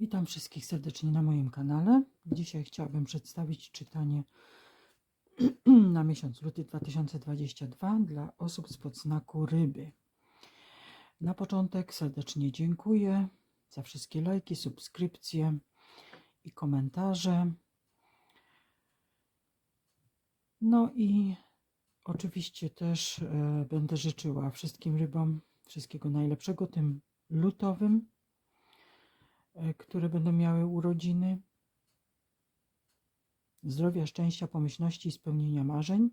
Witam wszystkich serdecznie na moim kanale. Dzisiaj chciałabym przedstawić czytanie na miesiąc luty 2022 dla osób z podznaku ryby. Na początek serdecznie dziękuję za wszystkie lajki, subskrypcje i komentarze. No i oczywiście też e, będę życzyła wszystkim rybom wszystkiego najlepszego, tym lutowym które będą miały urodziny. Zdrowia, szczęścia, pomyślności i spełnienia marzeń.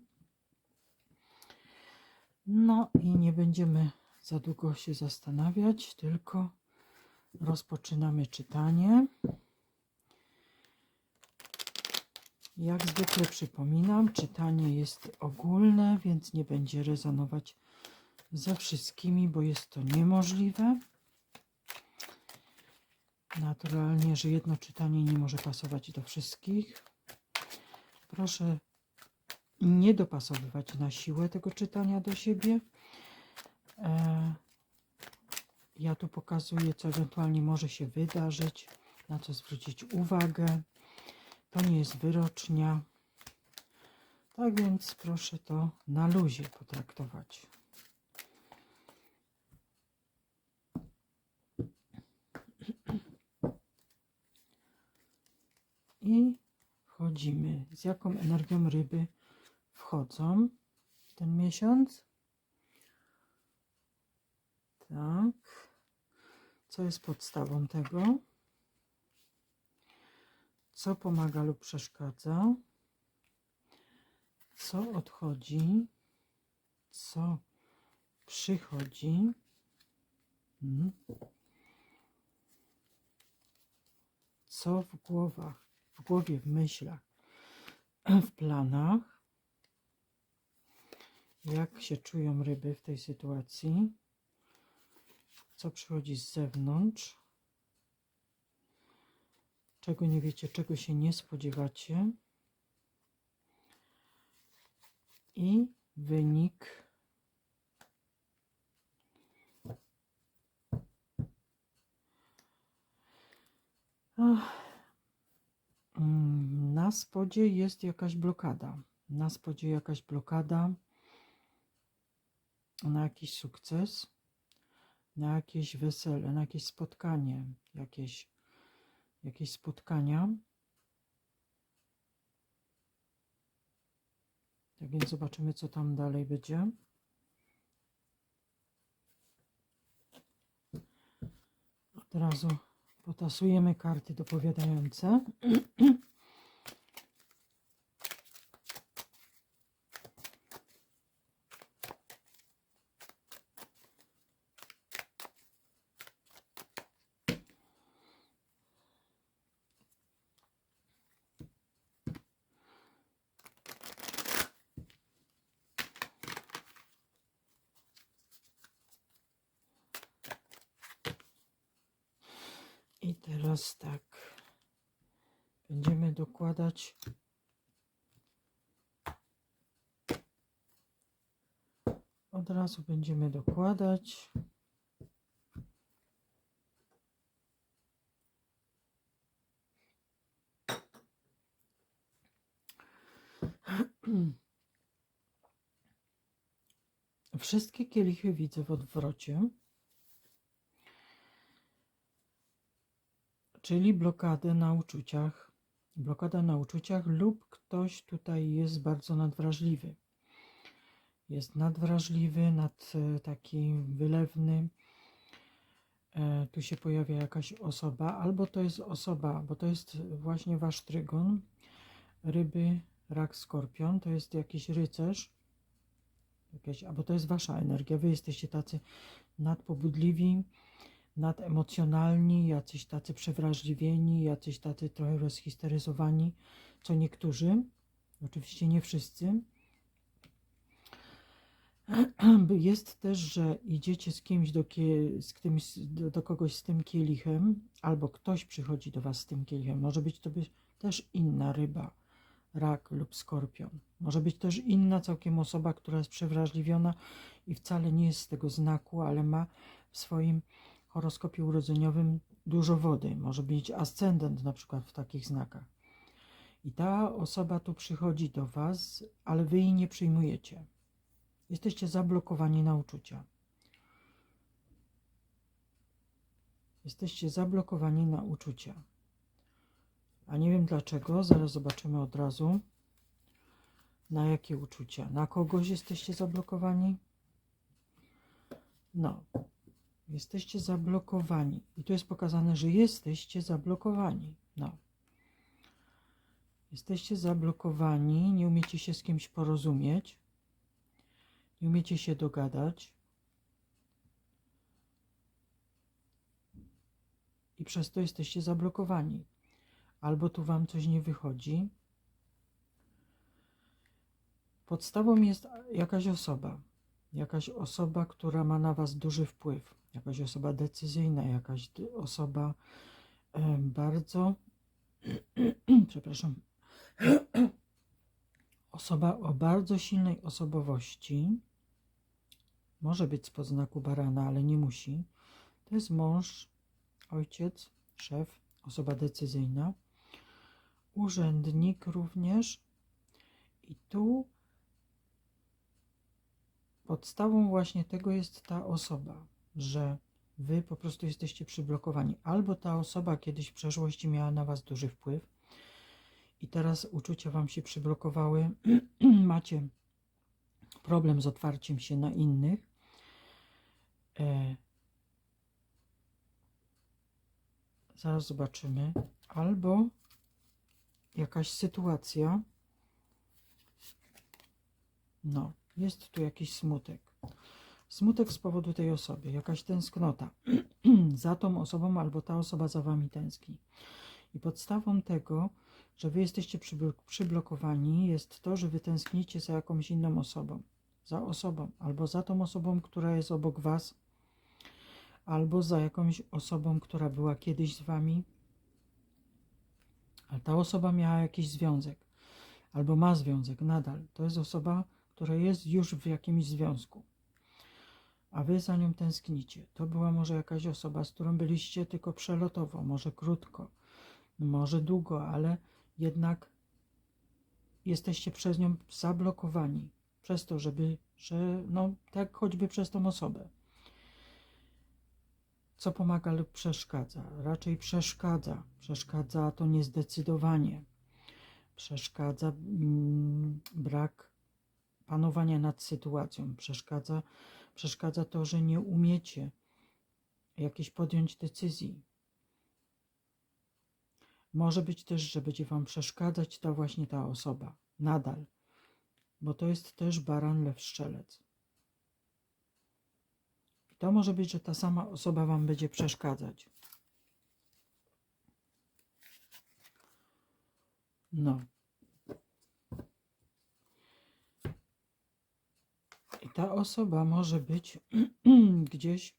No i nie będziemy za długo się zastanawiać, tylko rozpoczynamy czytanie. Jak zwykle przypominam, czytanie jest ogólne, więc nie będzie rezonować ze wszystkimi, bo jest to niemożliwe. Naturalnie, że jedno czytanie nie może pasować do wszystkich. Proszę nie dopasowywać na siłę tego czytania do siebie. E, ja tu pokazuję, co ewentualnie może się wydarzyć, na co zwrócić uwagę. To nie jest wyrocznia. Tak więc proszę to na luzie potraktować. I wchodzimy. Z jaką energią ryby wchodzą ten miesiąc? Tak. Co jest podstawą tego? Co pomaga lub przeszkadza? Co odchodzi? Co przychodzi? Hmm. Co w głowach? W głowie, w myślach, w planach. Jak się czują ryby w tej sytuacji? Co przychodzi z zewnątrz? Czego nie wiecie, czego się nie spodziewacie? I wynik Ach. Mm, na spodzie jest jakaś blokada. Na spodzie jakaś blokada na jakiś sukces, na jakieś wesele, na jakieś spotkanie, jakieś, jakieś spotkania. Tak więc zobaczymy, co tam dalej będzie. Od razu Potasujemy karty dopowiadające. I teraz tak. Będziemy dokładać od razu będziemy dokładać Wszystkie kielichy widzę w odwrocie. Czyli blokadę na uczuciach, blokada na uczuciach lub ktoś tutaj jest bardzo nadwrażliwy. Jest nadwrażliwy, nad e, taki wylewny. E, tu się pojawia jakaś osoba, albo to jest osoba, bo to jest właśnie wasz trygon, ryby, rak, skorpion, to jest jakiś rycerz, jakieś, albo to jest wasza energia, wy jesteście tacy nadpobudliwi, nademocjonalni, jacyś tacy przewrażliwieni, jacyś tacy trochę rozhisteryzowani, co niektórzy, oczywiście nie wszyscy. Jest też, że idziecie z kimś do, z kimś, do, kogoś z tym kielichem, albo ktoś przychodzi do was z tym kielichem. Może być to być też inna ryba, rak lub skorpion. Może być też inna całkiem osoba, która jest przewrażliwiona i wcale nie jest z tego znaku, ale ma w swoim horoskopie urodzeniowym dużo wody, może być ascendent na przykład w takich znakach. I ta osoba tu przychodzi do Was, ale Wy jej nie przyjmujecie. Jesteście zablokowani na uczucia. Jesteście zablokowani na uczucia. A nie wiem dlaczego, zaraz zobaczymy od razu. Na jakie uczucia? Na kogoś jesteście zablokowani? No, jesteście zablokowani. I tu jest pokazane, że jesteście zablokowani. No. Jesteście zablokowani, nie umiecie się z kimś porozumieć, nie umiecie się dogadać. I przez to jesteście zablokowani. Albo tu wam coś nie wychodzi. Podstawą jest jakaś osoba. Jakaś osoba, która ma na was duży wpływ. Jakaś osoba decyzyjna, jakaś osoba bardzo, przepraszam, osoba o bardzo silnej osobowości. Może być spod znaku barana, ale nie musi. To jest mąż, ojciec, szef, osoba decyzyjna, urzędnik również. I tu podstawą właśnie tego jest ta osoba, że wy po prostu jesteście przyblokowani. Albo ta osoba kiedyś w przeszłości miała na was duży wpływ i teraz uczucia wam się przyblokowały, macie problem z otwarciem się na innych. E, zaraz zobaczymy. Albo jakaś sytuacja. No, jest tu jakiś smutek. Smutek z powodu tej osoby, jakaś tęsknota za tą osobą, albo ta osoba za wami tęskni. I podstawą tego, że wy jesteście przyblo- przyblokowani, jest to, że wy tęsknicie za jakąś inną osobą. Za osobą, albo za tą osobą, która jest obok was, albo za jakąś osobą, która była kiedyś z wami, ale ta osoba miała jakiś związek, albo ma związek nadal. To jest osoba, która jest już w jakimś związku, a wy za nią tęsknicie. To była może jakaś osoba, z którą byliście tylko przelotowo, może krótko, może długo, ale jednak jesteście przez nią zablokowani. Przez to, żeby, że no tak choćby przez tą osobę. Co pomaga lub przeszkadza? Raczej przeszkadza. Przeszkadza to niezdecydowanie. Przeszkadza mm, brak panowania nad sytuacją. Przeszkadza, przeszkadza to, że nie umiecie jakiejś podjąć decyzji. Może być też, że będzie Wam przeszkadzać ta właśnie ta osoba. Nadal. Bo to jest też baran, lew, strzelec. I to może być, że ta sama osoba Wam będzie przeszkadzać. No. I ta osoba może być gdzieś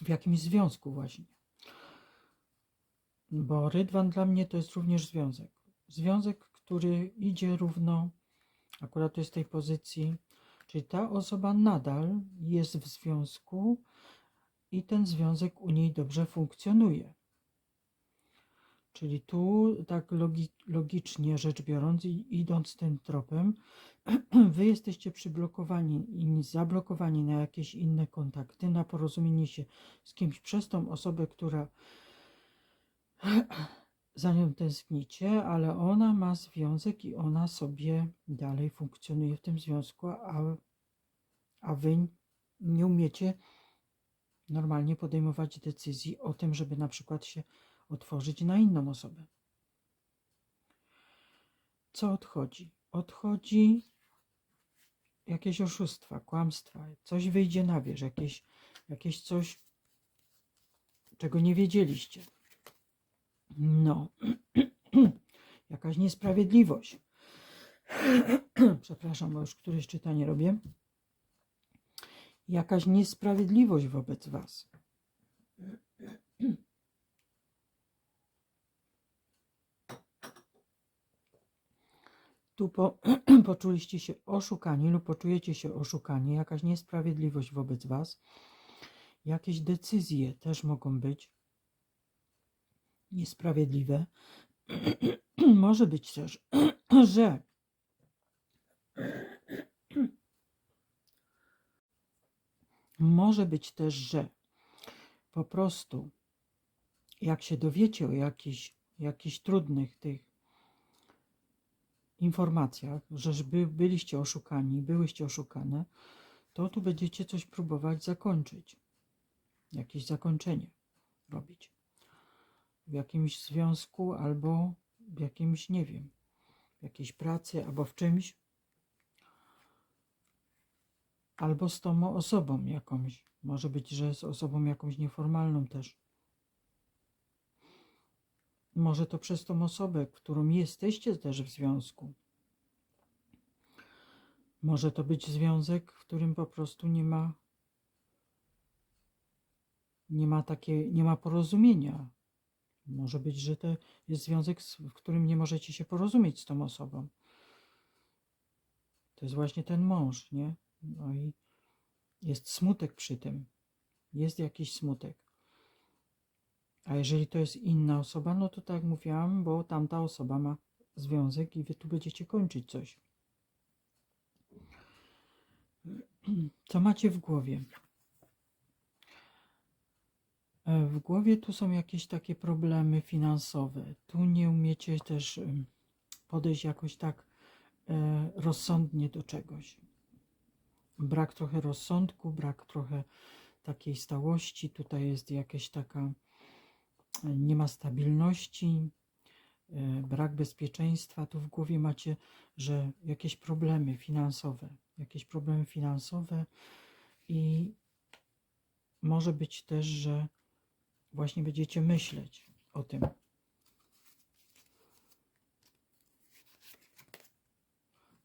w jakimś związku właśnie. Bo rydwan dla mnie to jest również związek. Związek, który idzie równo, akurat to jest tej pozycji, czyli ta osoba nadal jest w związku i ten związek u niej dobrze funkcjonuje. Czyli tu, tak logi, logicznie rzecz biorąc, idąc tym tropem, wy jesteście przyblokowani i zablokowani na jakieś inne kontakty, na porozumienie się z kimś przez tą osobę, która za nią tęsknicie, ale ona ma związek i ona sobie dalej funkcjonuje w tym związku, a, a wy nie umiecie normalnie podejmować decyzji o tym, żeby na przykład się otworzyć na inną osobę. Co odchodzi? Odchodzi jakieś oszustwa, kłamstwa, coś wyjdzie na wierzch, jakieś, jakieś coś, czego nie wiedzieliście. No, jakaś niesprawiedliwość. Przepraszam, bo już któreś czytanie robię. Jakaś niesprawiedliwość wobec Was. Tu po, poczuliście się oszukani lub poczujecie się oszukani, jakaś niesprawiedliwość wobec Was. Jakieś decyzje też mogą być niesprawiedliwe. Może być też, że może być też, że po prostu jak się dowiecie o jakichś, jakichś trudnych tych informacjach, że by, byliście oszukani, byłyście oszukane, to tu będziecie coś próbować zakończyć. Jakieś zakończenie robić. W jakimś związku albo w jakimś, nie wiem, w jakiejś pracy albo w czymś. Albo z tą osobą jakąś. Może być, że z osobą jakąś nieformalną też. Może to przez tą osobę, którą jesteście też w związku. Może to być związek, w którym po prostu nie ma nie ma takie, nie ma porozumienia. Może być, że to jest związek, w którym nie możecie się porozumieć z tą osobą. To jest właśnie ten mąż, nie? No i jest smutek przy tym. Jest jakiś smutek. A jeżeli to jest inna osoba, no to tak jak mówiłam, bo tamta osoba ma związek i wy tu będziecie kończyć coś. Co macie w głowie? E, W głowie tu są jakieś takie problemy finansowe. Tu nie umiecie też em, podejść jakoś tak e, rozsądnie do czegoś. Brak trochę rozsądku, brak trochę takiej stałości. Tutaj jest jakaś taka, nie ma stabilności, e, brak bezpieczeństwa. Tu w głowie macie, że jakieś problemy finansowe, jakieś problemy finansowe i może być też, że właśnie będziecie myśleć o tym.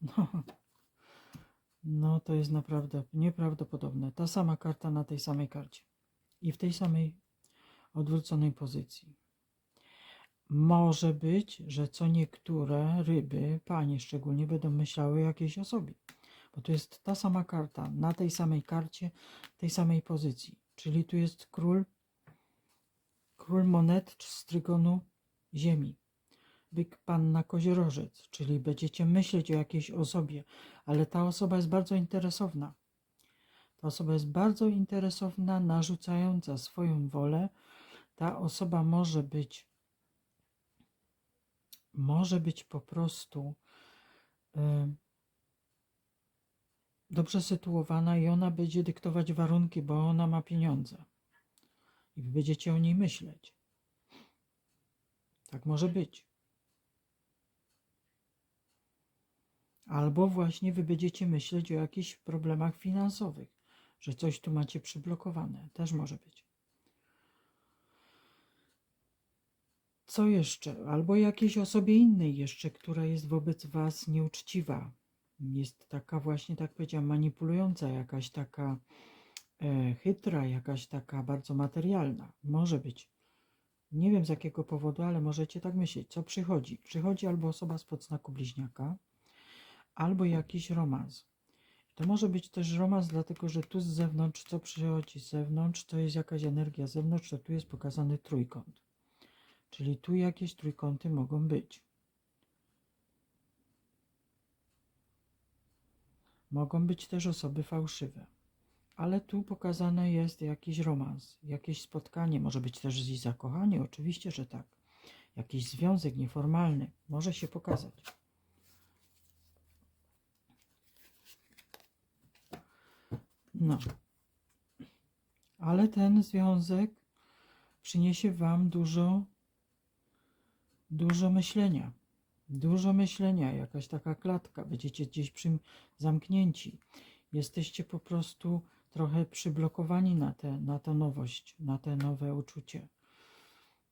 No, no to jest naprawdę nieprawdopodobne. Ta sama karta na tej samej karcie i w tej samej odwróconej pozycji. Może być, że co niektóre ryby, panie szczególnie, będą myślały o jakiejś osobie, bo to jest ta sama karta na tej samej karcie, tej samej pozycji. Czyli tu jest król król monet z trygonu ziemi. Byk panna koziorożec, czyli będziecie myśleć o jakiejś osobie, ale ta osoba jest bardzo interesowna. Ta osoba jest bardzo interesowna, narzucająca swoją wolę. Ta osoba może być może być po prostu y, dobrze sytuowana i ona będzie dyktować warunki, bo ona ma pieniądze i wy będziecie o niej myśleć. Tak może być. Albo właśnie wy będziecie myśleć o jakichś problemach finansowych, że coś tu macie przyblokowane. Też może być. Co jeszcze? Albo jakiejś osobie innej jeszcze, która jest wobec was nieuczciwa. Jest taka właśnie, tak powiedziałam, manipulująca, jakaś taka e, chytra, jakaś taka bardzo materialna. Może być. Nie wiem z jakiego powodu, ale możecie tak myśleć. Co przychodzi? Przychodzi albo osoba z podznaku bliźniaka, albo jakiś romans. To może być też romans, dlatego że tu z zewnątrz, co przychodzi z zewnątrz, to jest jakaś energia z zewnątrz, to tu jest pokazany trójkąt. Czyli tu jakieś trójkąty mogą być. Mogą być też osoby fałszywe. Ale tu pokazane jest jakiś romans, jakieś spotkanie, może być też i zakochanie, oczywiście, że tak. Jakiś związek nieformalny może się pokazać. No. Ale ten związek przyniesie Wam dużo, dużo myślenia. Dużo myślenia, jakaś taka klatka. Będziecie gdzieś przy zamknięci. Jesteście po prostu trochę przyblokowani na, te, na tę nowość, na te nowe uczucie.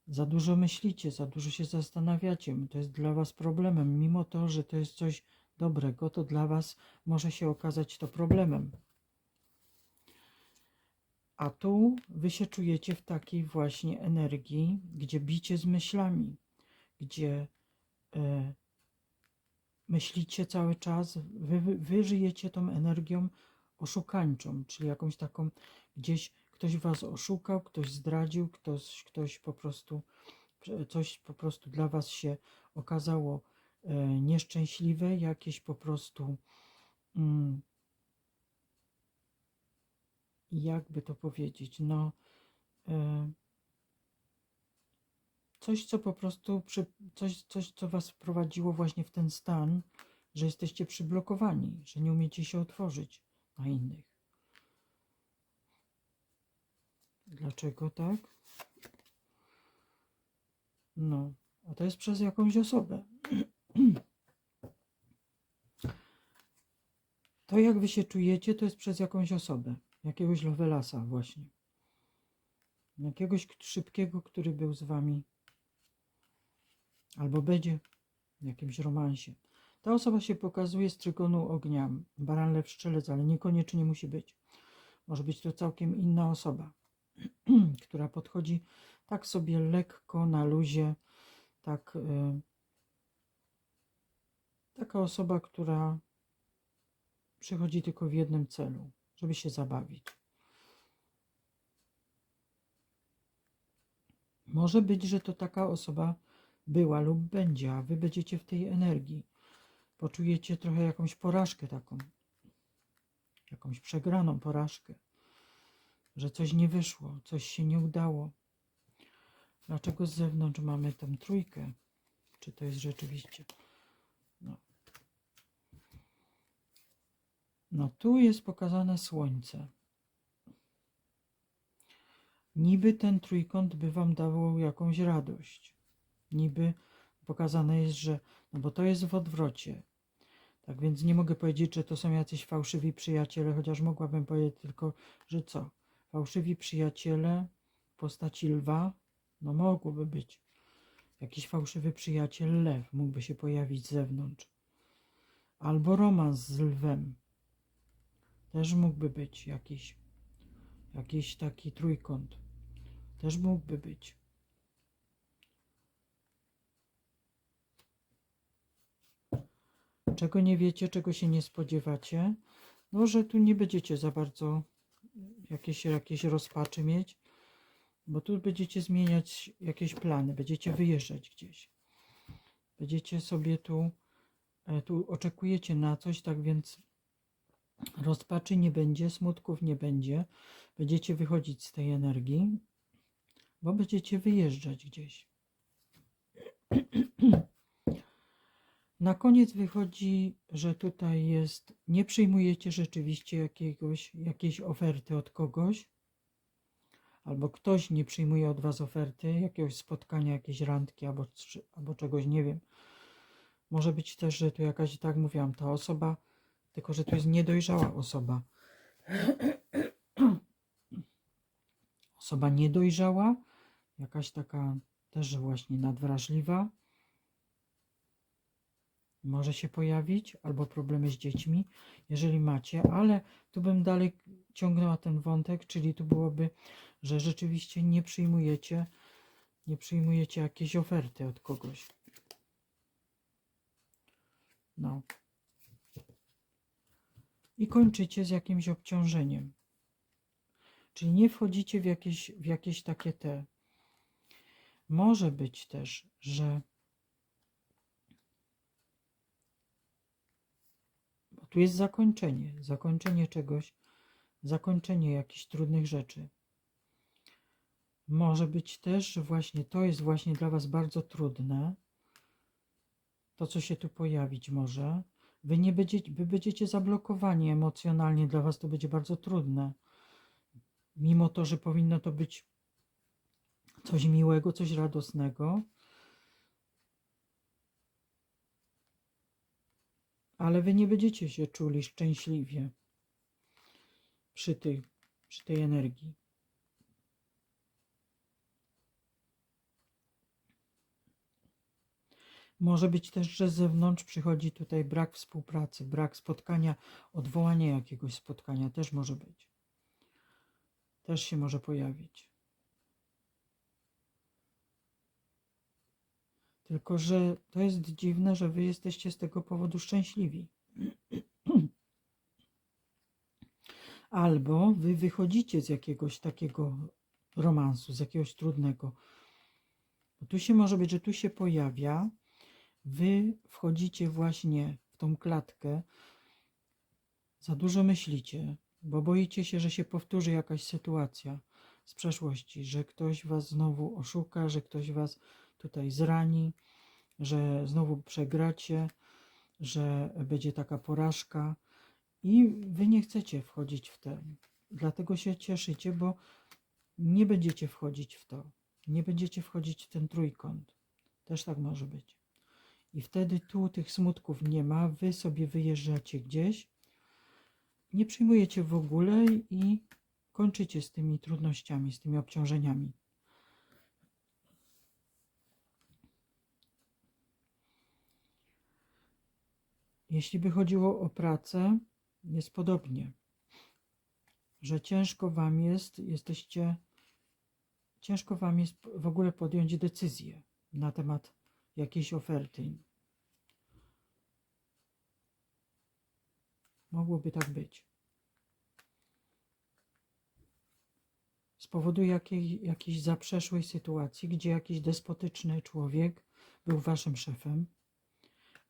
Za dużo myślicie, za dużo się zastanawiacie. To jest dla Was problemem. Mimo to, że to jest coś dobrego, to dla Was może się okazać to problemem. A tu wy się czujecie w takiej właśnie energii, gdzie bicie z myślami, gdzie e, myślicie cały czas, wy, wy, żyjecie tą energią oszukańczą, czyli jakąś taką gdzieś ktoś was oszukał, ktoś zdradził, ktoś, ktoś po prostu, coś po prostu dla was się okazało e, nieszczęśliwe, jakieś po prostu, mm, jakby to powiedzieć, no, e, coś, co po prostu, przy, coś, coś, co was wprowadziło właśnie w ten stan, że jesteście przyblokowani, że nie umiecie się otworzyć na innych. Dlaczego tak? No, a to jest przez jakąś osobę. To jak wy się czujecie, to jest przez jakąś osobę. Jakiegoś Lovelasa właśnie. Jakiegoś szybkiego, który był z wami. Albo będzie w jakimś romansie. Ta osoba się pokazuje z trygonu ognia. Baran lew strzelec, ale niekoniecznie musi być. Może być to całkiem inna osoba, która podchodzi tak sobie lekko, na luzie, tak. y, taka osoba, która przychodzi tylko w jednym celu, żeby się zabawić. Może być, że to taka osoba była lub będzie, a wy będziecie w tej energii. Poczujecie trochę jakąś porażkę taką, jakąś przegraną porażkę, że coś nie wyszło, coś się nie udało. Dlaczego z zewnątrz mamy tę trójkę? Czy to jest rzeczywiście? No. No tu jest pokazane słońce. Niby ten trójkąt by wam dawał jakąś radość. Niby pokazane jest, że no bo to jest w odwrocie. Tak więc nie mogę powiedzieć, że to są jacyś fałszywi przyjaciele, chociaż mogłabym powiedzieć tylko, że co? Fałszywi przyjaciele w postaci lwa? No mogłoby być. Jakiś fałszywy przyjaciel lew mógłby się pojawić z zewnątrz. Albo romans z lwem. Też mógłby być jakiś, jakiś taki trójkąt. Też mógłby być. Czego nie wiecie, czego się nie spodziewacie? No, że tu nie będziecie za bardzo jakieś, jakieś rozpaczy mieć, bo tu będziecie zmieniać jakieś plany, będziecie wyjeżdżać gdzieś. Będziecie sobie tu, e, tu oczekujecie na coś, tak więc rozpaczy nie będzie, smutków nie będzie. Będziecie wychodzić z tej energii, bo będziecie wyjeżdżać gdzieś. Na koniec wychodzi, że tutaj jest, nie przyjmujecie rzeczywiście jakiegoś, jakiejś oferty od kogoś, albo ktoś nie przyjmuje od was oferty, jakiegoś spotkania, jakiejś randki, albo, albo czegoś, nie wiem. Może być też, że tu jakaś, tak mówiłam, ta osoba, tylko że tu jest niedojrzała osoba. Osoba niedojrzała, jakaś taka też właśnie nadwrażliwa, może się pojawić, albo problemy z dziećmi, jeżeli macie, ale tu bym dalej ciągnęła ten wątek, czyli tu byłoby, że rzeczywiście nie przyjmujecie, nie przyjmujecie jakiejś oferty od kogoś. No. I kończycie z jakimś obciążeniem. Czyli nie wchodzicie w jakieś, w jakieś takie te. Może być też, że tu jest zakończenie, zakończenie czegoś, zakończenie jakichś trudnych rzeczy. Może być też, że właśnie to jest właśnie dla Was bardzo trudne, to co się tu pojawić może. Wy nie będziecie, wy będziecie zablokowani emocjonalnie, dla Was to będzie bardzo trudne. Mimo to, że powinno to być coś miłego, coś radosnego, ale wy nie będziecie się czuli szczęśliwie przy tej, przy tej energii. Może być też, że z zewnątrz przychodzi tutaj brak współpracy, brak spotkania, odwołanie jakiegoś spotkania też może być. Też się może pojawić. Tylko, że to jest dziwne, że wy jesteście z tego powodu szczęśliwi. Albo wy wychodzicie z jakiegoś takiego romansu, z jakiegoś trudnego. Bo tu się może być, że tu się pojawia, wy wchodzicie właśnie w tą klatkę, za dużo myślicie, bo boicie się, że się powtórzy jakaś sytuacja z przeszłości, że ktoś was znowu oszuka, że ktoś was tutaj zrani, że znowu przegracie, że będzie taka porażka i wy nie chcecie wchodzić w to. Dlatego się cieszycie, bo nie będziecie wchodzić w to. Nie będziecie wchodzić w ten trójkąt. Też tak może być. I wtedy tu tych smutków nie ma, wy sobie wyjeżdżacie gdzieś, nie przyjmujecie w ogóle i kończycie z tymi trudnościami, z tymi obciążeniami. Jeśli by chodziło o pracę, jest podobnie, że ciężko wam jest, jesteście, ciężko wam jest w ogóle podjąć decyzję na temat jakiejś oferty. Mogłoby tak być. Z powodu jakiej, jakiejś zaprzeszłej sytuacji, gdzie jakiś despotyczny człowiek był waszym szefem,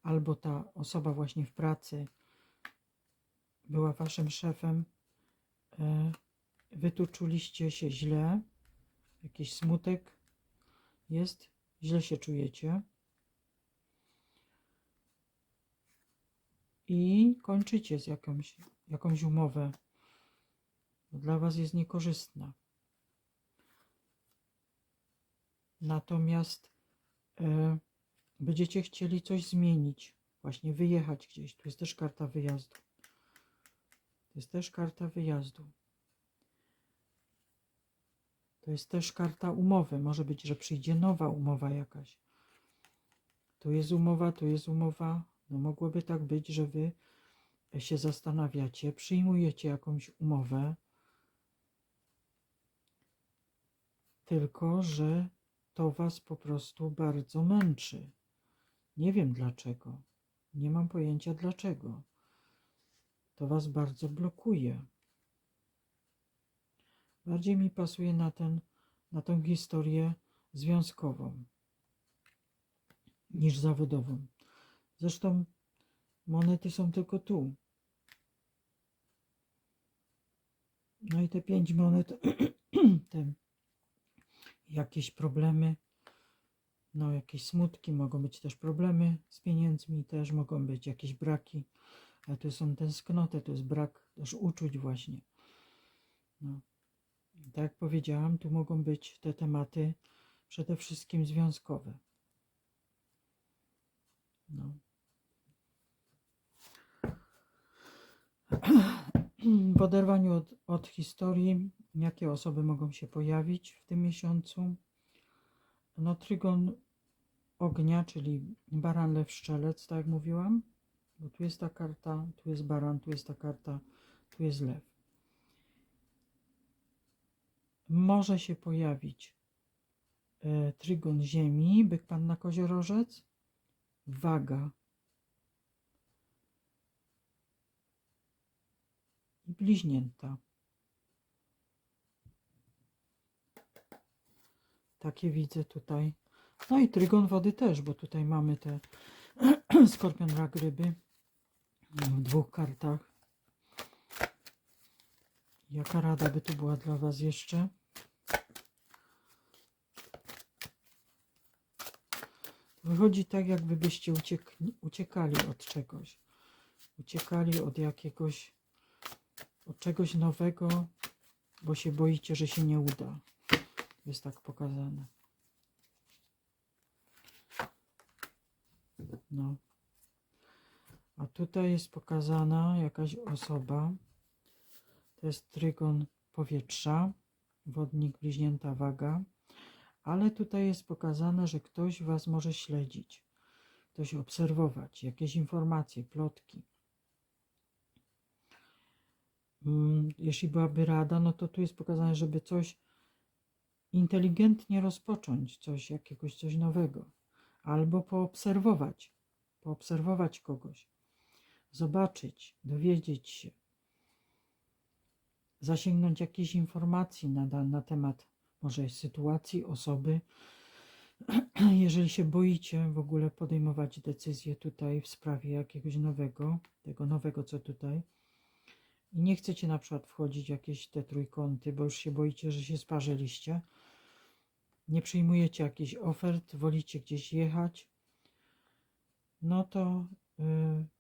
albo ta osoba właśnie w pracy była waszym szefem, e, wy tu czuliście się źle, jakiś smutek jest, źle się czujecie. i kończycie z jakąś, jakąś umowę. Dla Was jest niekorzystna. Natomiast e, będziecie chcieli coś zmienić, właśnie wyjechać gdzieś. Tu jest też karta wyjazdu. To jest też karta wyjazdu. To jest też karta umowy. Może być, że przyjdzie nowa umowa jakaś. Tu jest umowa, tu jest umowa, no mogłoby tak być, że wy się zastanawiacie, przyjmujecie jakąś umowę, tylko że to was po prostu bardzo męczy. Nie wiem dlaczego. Nie mam pojęcia dlaczego. To was bardzo blokuje. Bardziej mi pasuje na, ten, na tą historię związkową niż zawodową. Zresztą monety są tylko tu. No i te pięć monet, te jakieś problemy, no jakieś smutki, mogą być też problemy z pieniędzmi, też mogą być jakieś braki, ale to są tęsknoty, to jest brak też uczuć właśnie. No. Tak jak powiedziałam, tu mogą być te tematy przede wszystkim związkowe. No. W oderwaniu od, od historii, jakie osoby mogą się pojawić w tym miesiącu? No, trygon ognia, czyli baran, lew, szczelec, tak jak mówiłam. Bo tu jest ta karta, tu jest baran, tu jest ta karta, tu jest lew. Może się pojawić e, trygon ziemi, byk panna koziorożec, waga, i bliźnięta. Takie widzę tutaj. No i trygon wody też, bo tutaj mamy te skorpion rak ryby w dwóch kartach. Jaka rada by tu była dla Was jeszcze? Wychodzi tak, jakby byście uciek uciekali od czegoś. Uciekali od jakiegoś od czegoś nowego, bo się boicie, że się nie uda. Jest tak pokazane. No. A tutaj jest pokazana jakaś osoba. To jest trygon powietrza, wodnik bliźnięta waga. Ale tutaj jest pokazane, że ktoś Was może śledzić, ktoś obserwować, jakieś informacje, plotki. Mm, jeśli byłaby rada, no to tu jest pokazane, żeby coś inteligentnie rozpocząć, coś jakiegoś, coś nowego, albo poobserwować, poobserwować kogoś, zobaczyć, dowiedzieć się. zasięgnąć jakiejś informacji na, na temat może sytuacji, osoby. Jeżeli się boicie w ogóle podejmować decyzję tutaj w sprawie jakiegoś nowego, tego nowego co tutaj, i nie chcecie na przykład wchodzić w jakieś te trójkąty, bo już się boicie, że się sparzyliście, nie przyjmujecie jakichś ofert, wolicie gdzieś jechać, no to y,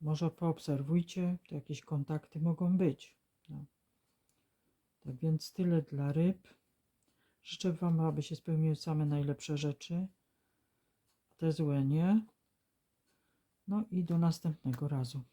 może poobserwujcie, to jakieś kontakty mogą być. No. Tak więc tyle dla ryb. Życzę Wam, aby się spełniły same najlepsze rzeczy, te złe nie. No i do następnego razu.